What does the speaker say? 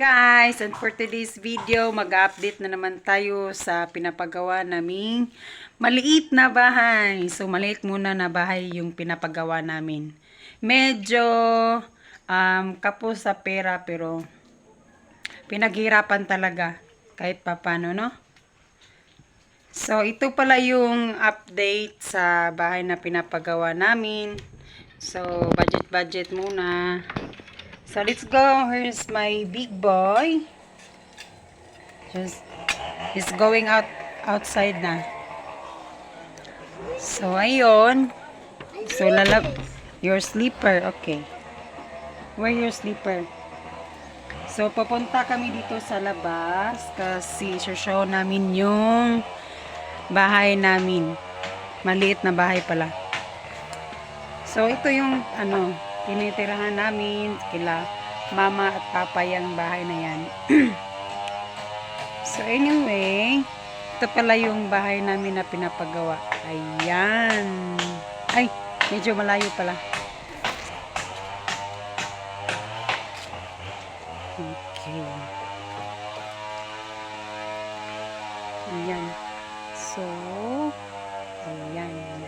guys! And for today's video, mag-update na naman tayo sa pinapagawa naming maliit na bahay. So, maliit muna na bahay yung pinapagawa namin. Medyo um, kapos sa pera pero pinaghirapan talaga kahit papano, no? So, ito pala yung update sa bahay na pinapagawa namin. So, budget-budget muna. So, let's go. Here's my big boy. Just, he's going out outside na. So, ayun. So, lalab... Your sleeper. Okay. Where your sleeper? So, papunta kami dito sa labas kasi show namin yung bahay namin. Maliit na bahay pala. So, ito yung, ano, tinitirahan namin kila mama at papa yung bahay na yan. so, anyway, ito pala yung bahay namin na pinapagawa. Ayan. Ay, medyo malayo pala. Okay. Ayan. So, ayan.